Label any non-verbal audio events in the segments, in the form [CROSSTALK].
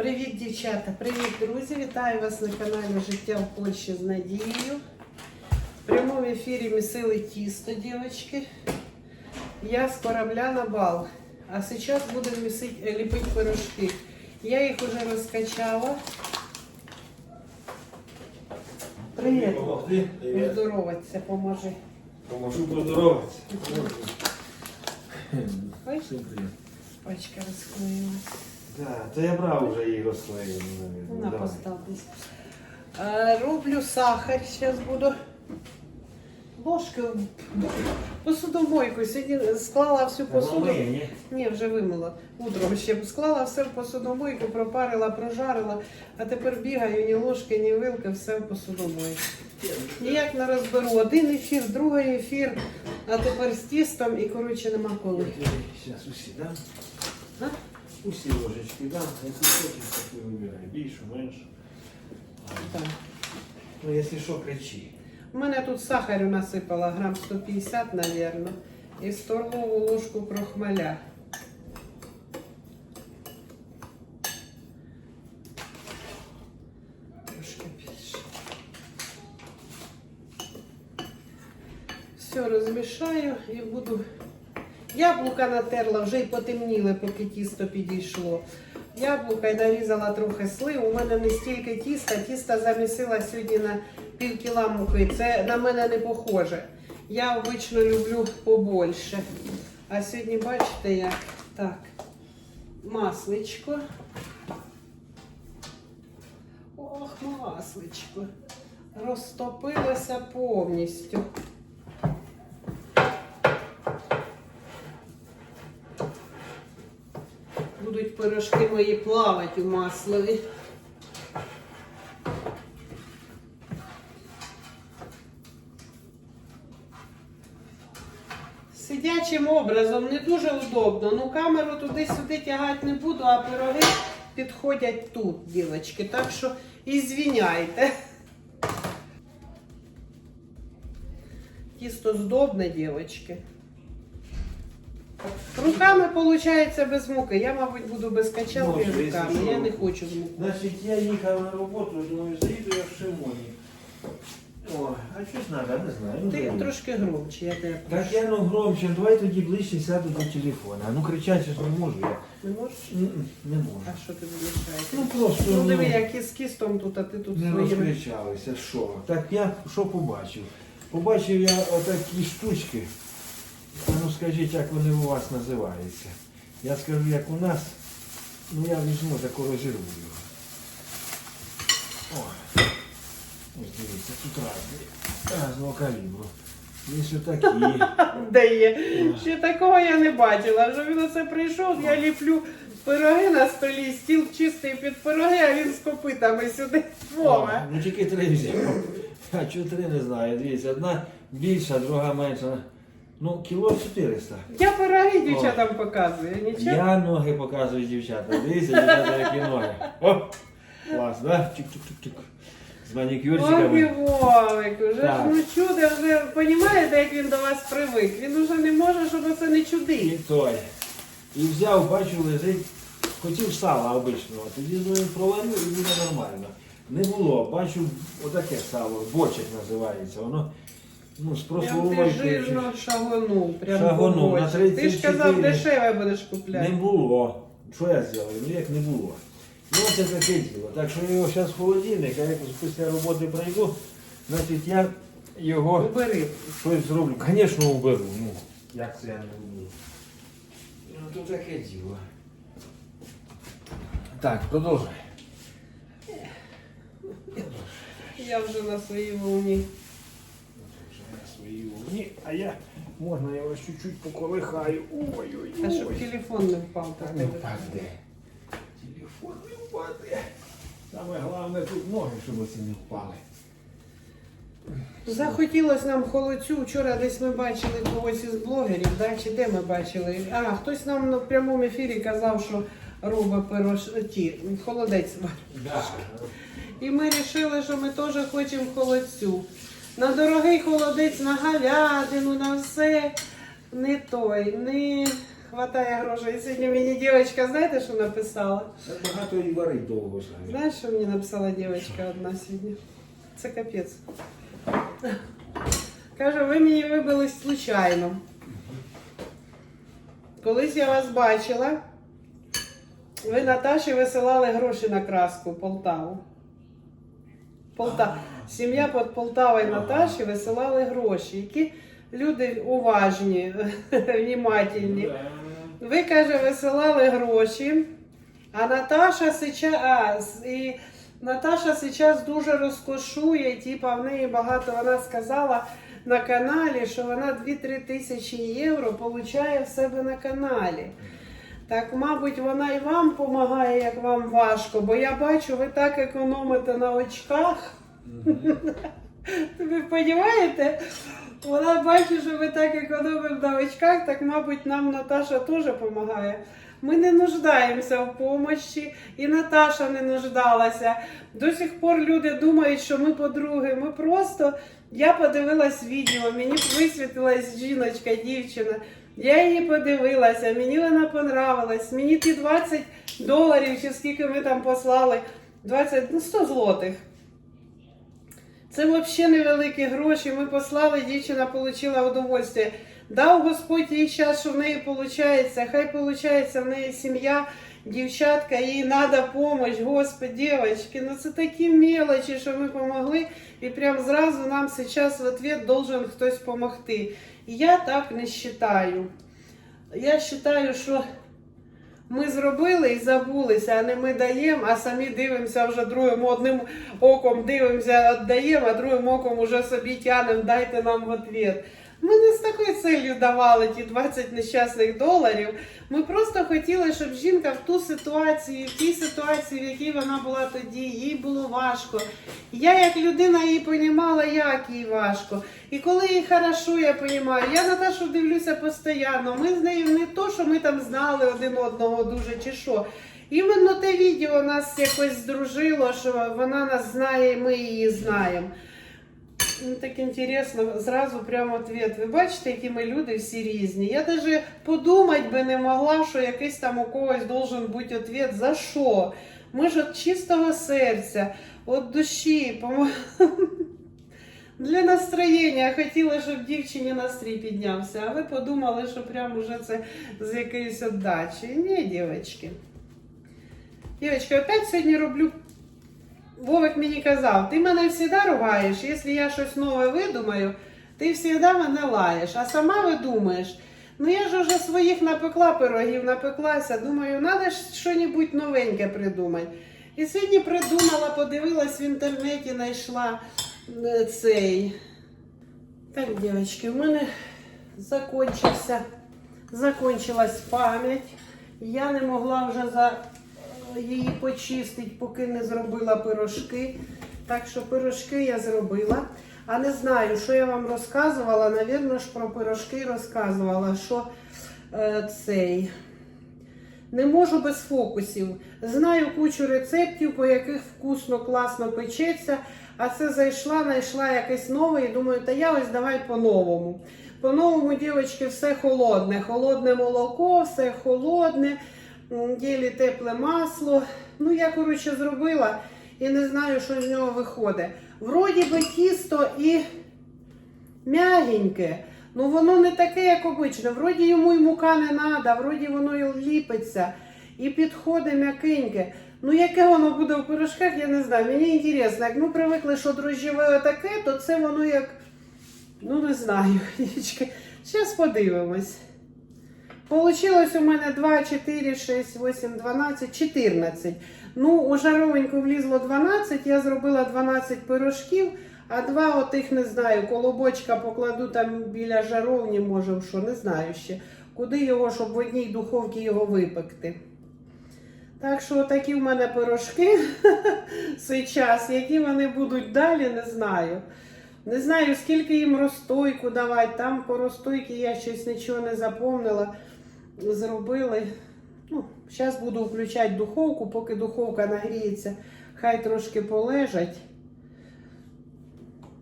Привіт, дівчата! Привіт, друзі! Вітаю вас на каналі Життя в Польщі з Надією. В прямому ефірі місили тісто, дівчатки. Я з корабля на бал. А зараз буду місити, ліпити пирожки. Я їх вже розкачала. Привіт! Помогти? Привіт. Здороватися, поможи. Поможу поздороватися. Ой, Всім привіт. Так, то я брав вже її розклеєну, На навіть. постав десь. Е, Роблю сахар, зараз буду. Ложки, посудомойку. Сьогодні склала всю посуду. ні? Ні, вже вимила. Утром ще склала все в посудомойку, пропарила, прожарила, а тепер бігаю, ні ложки, ні вилки, все в посудомойку. Ніяк не розберу. Один ефір, другий ефір, а тепер з тістом і коротше нема коли. Зараз усі дам. А? Усі ложечки дам. Якщо хочеш, так і вибирай. Більше, менше. Так. Ну, якщо що, кричи. У мене тут сахарю насипала грам 150, мабуть, і столову ложку крохмаля. Трошки більше. Все розмішаю і буду. Яблука натерла, вже й потемніли, поки тісто підійшло. Яблука і нарізала трохи слив. У мене не стільки тіста. Тіста замісила сьогодні на пів кіла муки. Це на мене не похоже. Я обично люблю побольше. А сьогодні, бачите, як так. Масличко. Ох, масличко. Розтопилося повністю. Будуть пирожки мої плавати у маслові. Сидячим образом не дуже удобно. Ну камеру туди-сюди тягати не буду, а пироги підходять тут, дівчатки. Так що і звіняйте. Тісто здобне, дівчатки. Руками виходить без муки. Я, мабуть, буду без качалки Може, якщо руками. що. Я не хочу з мукою. Значить, я їхав на роботу, думаю, заїду я в Шимоні. О, а щось треба, не знаю. Ну, Ти заїду. трошки громче, я тебе Так прошу. я ну громче, давай тоді ближче сяду до телефона. Ну кричати ж не можу я. Не можеш? М-м, Не можу. А що тобі мішає? Ну просто Ну диви, ну, як із кістом тут, а ти тут не своїми. розкричалися. Що? Так я що побачив? Побачив я отакі штучки. А ну скажіть, як вони у вас називаються. Я скажу, як у нас. Ну я візьму таку розірву його. О. Ось дивіться, тут разні. Разного калібру. Є отакі. [LAUGHS] Де є? Ще такого я не бачила. Вже він оце прийшов, я ліплю пироги на столі, стіл чистий під пироги, а він з копитами сюди. Вова. Ну тільки три взяв. А чого три не знаю. Дивіться, одна більша, друга менша. Ну, кіло 400. Я пироги дівчатам показую, нічого. Я ноги показую дівчата. Дивіться, дівчата, які ноги. О! Клас, да? Чик-чик-чик-чик. З манікюрчиками. Вовик, уже ж Так. ну чудо, вже розумієте, як він до вас привик. Він уже не може, щоб це не І той. І взяв, бачу, лежить. Хотів сала обичного. Тоді думаю, провалю і буде нормально. Не було. Бачу, отаке сало, бочек називається. Воно ну, з Прям ти жирно шагонув. Прям Шагонув, на Ти ж 34. казав, дешеве будеш Не було. Що я зробив? Ну як не було. Ну це таке діло. Так що його зараз в холодильник, а як після роботи прийду, значить я його Убери. щось зроблю. Звісно, уберу. Ну, як це я не уберу? Ну то таке діло. Так, продовжуй. Я вже на своїй волні. Волні, а я можна я вас чуть-чуть поколихаю. Ой-ой-ой. А щоб телефон не впав. Та так не впаде. Телефон не впаде. Саме головне тут ноги, щоб оці не впали. Захотілося нам холодцю. Вчора десь ми бачили когось із блогерів, да? чи де ми бачили. А, хтось нам в прямому ефірі казав, що робить пирош... ті, холодець. Да. І ми вирішили, що ми теж хочемо холодцю. На дорогий холодець, на говядину, на все. Не той, не хватає грошей. Сьогодні мені дівчинка, знаєте, що написала? Так багато і варить довго знає. Знаєш, що мені написала дівчинка одна сьогодні? Це капець. Каже, ви мені вибились случайно. Колись я вас бачила, ви Наташі висилали гроші на краску в Полтаву. Сім'я під Полтавою Наташі висилали гроші, які люди уважні, [LAUGHS] внімательні. Ви, каже, висилали гроші, а Наташа сейчас, а, і Наташа сейчас дуже розкошує, типа в неї багато, вона сказала на каналі, що вона 2-3 тисячі євро получає в себе на каналі. Так, мабуть, вона і вам допомагає, як вам важко, бо я бачу, ви так економите на очках. Ви розумієте? Вона бачить, що ви так економимо на очках, так, мабуть, нам Наташа теж допомагає. Ми не нуждаємося в помощі, і Наташа не нуждалася. До сих пор люди думають, що ми подруги. Ми просто я подивилась відео, мені висвітилась жіночка, дівчина. Я її подивилася, мені вона понравилась. Мені ті 20 доларів, чи скільки ми там послали, 20, ну 100 злотих. Це взагалі невеликі гроші. Ми послали, дівчина отримала удовольствие. Дав Господь їй час, що в неї виходить. Хай виходить в неї сім'я, дівчатка, їй треба допомога. Господи, дівчатки, ну це такі мелочі, що ми допомогли. І прям зразу нам зараз в ответ должен хтось допомогти. І я так не вважаю. Я вважаю, що ми зробили і забулися, а не ми даємо, а самі дивимося вже другим одним оком дивимося, віддаємо, а другим оком уже собі тянемо, дайте нам в ответ. Ми не з такою целью давали ті 20 нещасних доларів. Ми просто хотіли, щоб жінка в ту ситуацію, в тій ситуації, в якій вона була тоді, їй було важко. Я як людина її понімала, як їй важко. І коли їй хорошо, я розумію. Я Наташу дивлюся постійно. Ми з нею не то, що ми там знали один одного дуже чи що. Іменно те відео нас якось здружило, що вона нас знає, і ми її знаємо. Ну, так інтересно, зразу прямо ответ. Ви бачите, які ми люди всі різні. Я навіть подумати би не могла, що якийсь там у когось должен бути ответ. За що? Ми ж від чистого серця, від душі. Для настроєння хотіла, щоб дівчині настрій піднявся, а ви подумали, що прямо вже це з якоїсь віддачі. Ні, дівчатки. Дівчатки, опять сьогодні роблю Вовик мені казав, ти мене завжди ругаєш, якщо я щось нове видумаю, ти завжди мене лаєш, а сама видумаєш. Ну я ж вже своїх напекла пирогів, напеклася, думаю, треба щось новеньке придумати. І сьогодні придумала, подивилась в інтернеті, знайшла е, цей. Так, дівчатки, в мене закончився, закончилась пам'ять. Я не могла вже за її почистити, поки не зробила пирожки. Так що пирожки я зробила. А не знаю, що я вам розказувала. Навірно ж про пирожки розказувала, що е, цей. Не можу без фокусів. Знаю кучу рецептів, по яких вкусно, класно печеться. А це зайшла, знайшла якесь нове і думаю, та я ось давай по-новому. По-новому, дівчатки, все холодне. Холодне молоко, все холодне, м, єлі тепле масло. Ну, я, коротше, зробила і не знаю, що з нього виходить. Вроді би тісто і м'ягеньке. Ну воно не таке, як обичне. Вроді йому й мука не треба, вроді воно й ліпиться. І підходить м'якеньке. Ну, яке воно буде в пирожках, я не знаю. Мені інтересно, як ми привикли, що дрожжеве таке, то це воно як. Ну, не знаю. [LAUGHS] Зараз подивимось. Получилось у мене 2, 4, 6, 8, 12, 14. Ну, у жаровеньку влізло 12, я зробила 12 пирожків, а два отих не знаю, колобочка покладу там біля жаровні, може, що, не знаю ще. Куди його, щоб в одній духовці його випекти. Так що такі в мене пирожки [LAUGHS] цей час. Які вони будуть далі, не знаю. Не знаю, скільки їм розстойку давати. Там по розстойці я щось нічого не запомнила. Зробили. Ну, зараз буду включати духовку, поки духовка нагріється, хай трошки полежать.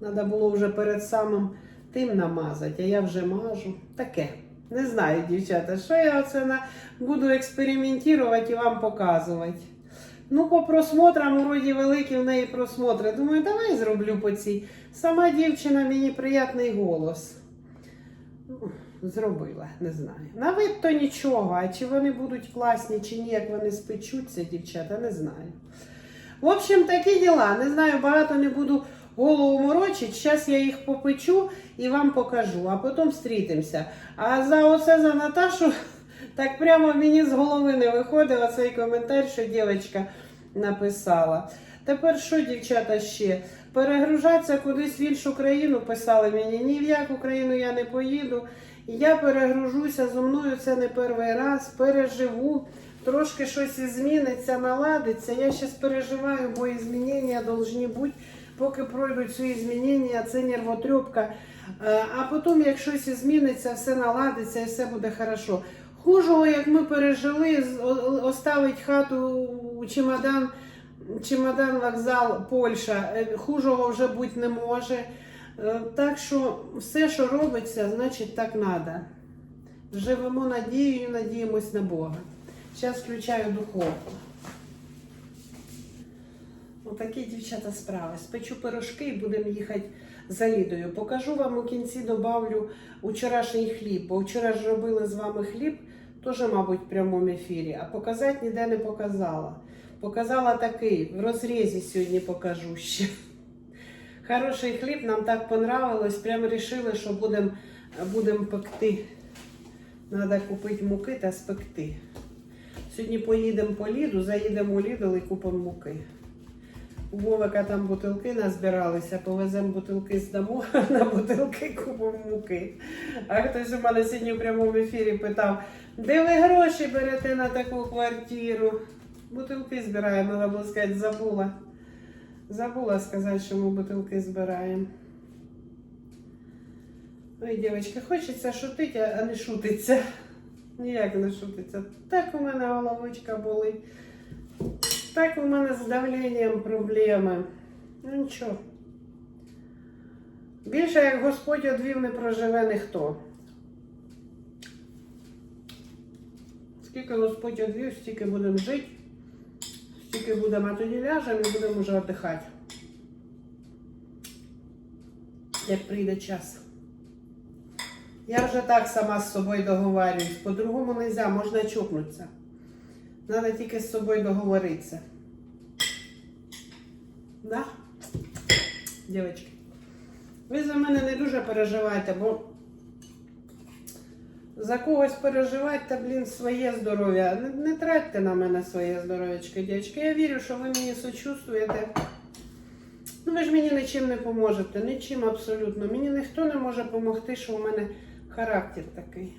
Треба було вже перед самим тим намазати, а я вже мажу. Таке. Не знаю, дівчата, що я оце на... буду експериментувати і вам показувати. Ну, по просмотрам, вроді великі в неї просмотри. Думаю, давай зроблю по цій. Сама дівчина мені приятний голос. Зробила, не знаю. На вид то нічого, а чи вони будуть класні, чи ні, як вони спечуться, дівчата, не знаю. В общем, такі діла. Не знаю, багато не буду голову морочити. Зараз я їх попечу і вам покажу, а потім зустрітимося. А за оце за Наташу [LAUGHS] так прямо мені з голови не виходив оцей коментар, що дівчинка написала. Тепер що, дівчата, ще? Перегружатися кудись в іншу країну писали мені. Ні в яку країну я не поїду. Я перегружуся, зо мною це не перший раз, переживу. Трошки щось зміниться, наладиться. Я зараз переживаю, бо змінення повинні бути. Поки пройдуть ці змінення, це нервотрепка. Е, А потім, як щось зміниться, все наладиться і все буде хорошо. Хужого, як ми пережили, оставить хату чемодан, чемодан, вокзал, Польща. Е, Хужого вже бути не може. Е, Так що все, що робиться, значить так треба. Живемо надією, надіємось на Бога. Зараз включаю духовку. Отакі дівчата справи. Спечу пирожки і будемо їхати за Лідою. Покажу вам у кінці добавлю вчорашній хліб, бо вчора ж робили з вами хліб, теж, мабуть, в прямому ефірі, а показати ніде не показала. Показала такий, в розрізі сьогодні покажу ще. Хороший хліб, нам так понравилось, прямо вирішили, що будемо будем пекти. Треба купити муки та спекти. Сьогодні поїдемо по Ліду, заїдемо у Лідл і купимо муки. У Вовика там бутилки назбиралися, повеземо бутилки здамо, [LAUGHS] на бутилки купимо муки. А хтось у мене сьогодні в прямому ефірі питав, де ви гроші берете на таку квартиру? Бутилки збираємо, треба було сказати, забула. Забула сказати, що ми бутилки збираємо. Ой, дівчатки, хочеться шутити, а не шутиться. Ніяк не шутиться. Так у мене головочка болить. Так у мене з давленням проблеми. Ну нічого. Більше як Господь одвів не проживе ніхто. Скільки Господь одвів, стільки будемо жити, стільки будемо, а тоді ляжемо і будемо вже віддихати. Як прийде час. Я вже так сама з собою договарююсь. По-другому не можна, можна чокнутися. Треба тільки з собою договоритися. Да? Дівчатки. Ви за мене не дуже переживайте, бо за когось переживати та, блін, своє здоров'я. Не, не тратьте на мене своє здоров'ячко, дівчатки. Я вірю, що ви мені сочувствуєте. Ну, ви ж мені нічим не поможете, нічим абсолютно. Мені ніхто не може допомогти, що у мене характер такий.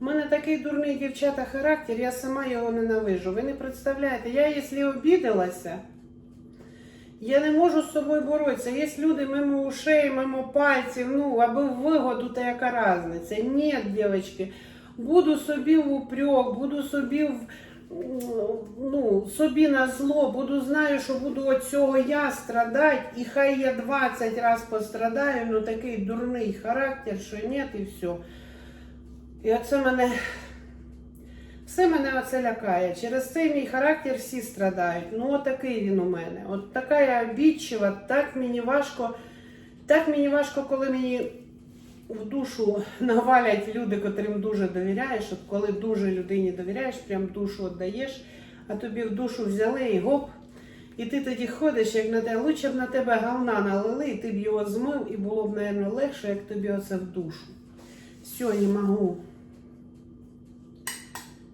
У мене такий дурний дівчата характер, я сама його ненавижу. Ви не представляєте, я якщо обідалася, я не можу з собою боротися. Є люди мимо ушей, мимо пальців, ну, аби в вигоду, та яка різниця. Ні, дівчатки, буду собі в упрек, буду собі в. Ну, собі на зло, буду знаю, що буду від цього я страдати, і хай я 20 раз пострадаю, ну такий дурний характер, що ні, і все. І оце мене, все мене оце лякає. Через цей мій характер всі страдають. Ну, отакий він у мене. От така я обідчива, так мені важко, так мені важко, коли мені в душу навалять люди, котрим дуже довіряєш. От коли дуже людині довіряєш, прям душу віддаєш, а тобі в душу взяли і гоп. І ти тоді ходиш, як на те, лучше б на тебе говна налили, і ти б його змив, і було б, мабуть, легше, як тобі оце в душу. Все, не можу.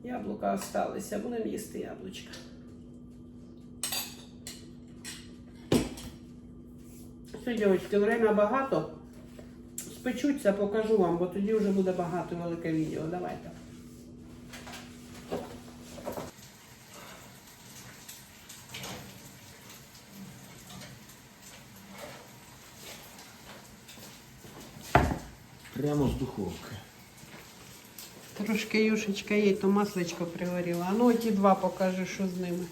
Яблука осталися, будемо їсти яблучка. Все, дівчатки, время багато. Спечуться, покажу вам, бо тоді вже буде багато велике відео. Давайте. Прямо з духовки. Трошки юшечка є, то масличко пригоріло. А ну ті два покажи, що з ними.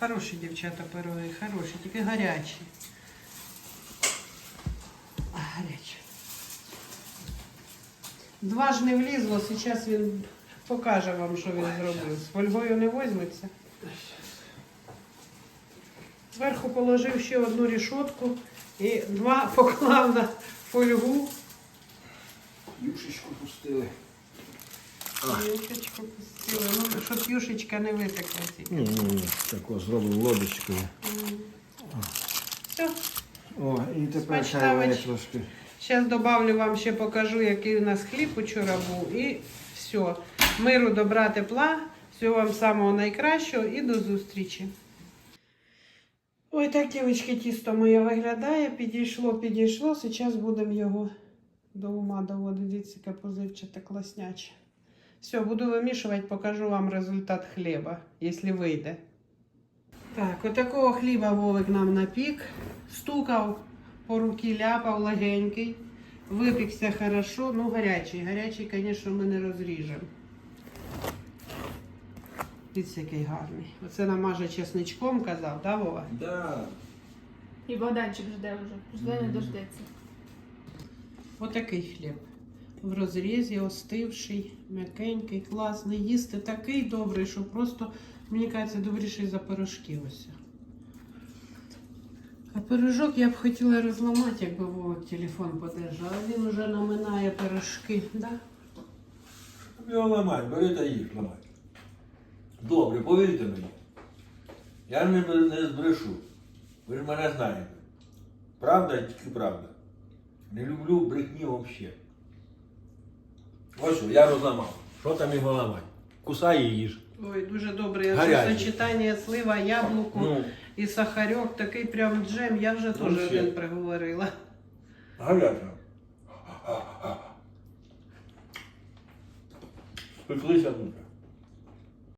Хороші дівчата пироги, хороші, тільки гарячі. А, Гарячі. Два ж не влізло, зараз він покаже вам, що він зробив. З фольгою не возьметься. Зверху положив ще одну рішотку і два поклав на фольгу. Юшечку пустили. Юшечку пустили, ну, щоб юшечка не витекла. тільки. Ні, ні, ні. Тако зробив лодочкою. Все, О, і тепер Смачна хай вони веч- трошки. зараз добавлю вам ще покажу, який у нас хліб учора був. І все. Миру, добра, тепла. Всього вам самого найкращого і до зустрічі. Ой, так, дівчатки, тісто моє виглядає. Підійшло, підійшло. Зараз будемо його до ума доводити. Дивіться, яке позивчате класняче. Все, буду вимішувати, покажу вам результат хліба, якщо вийде. Так, отакого хліба Вовик нам напік. Стукав по руки, ляпав легенький. Випікся хорошо, ну гарячий. Гарячий, звісно, ми не розріжемо. Дивіться, який гарний. Оце намаже чесничком казав, да, Вова? Да. І Богданчик жде вже. Жде не дождеться. Отакий хліб. В розрізі, остивший, м'якенький, класний. Їсти такий добрий, що просто, мені кажеться, добріший за пирожки ось. А пирожок я б хотіла розламати, якби Вовик телефон подержав. Він уже наминає пирожки. Да? Його ламай, бери та їж, ламай. Добре, повірте мені. Я не, не збрешу. Ви ж мене знаєте. Правда, тільки правда. Не люблю брехні взагалі. Що, я розламав. Що там його ламати? Кусай і їж. Ой, дуже добре. Гарячий. Сочетання слива, яблуку Ну, і сахарьок, такий прям джем. Я вже теж Вообще. один приговорила. гаряча. Спеклися дуже.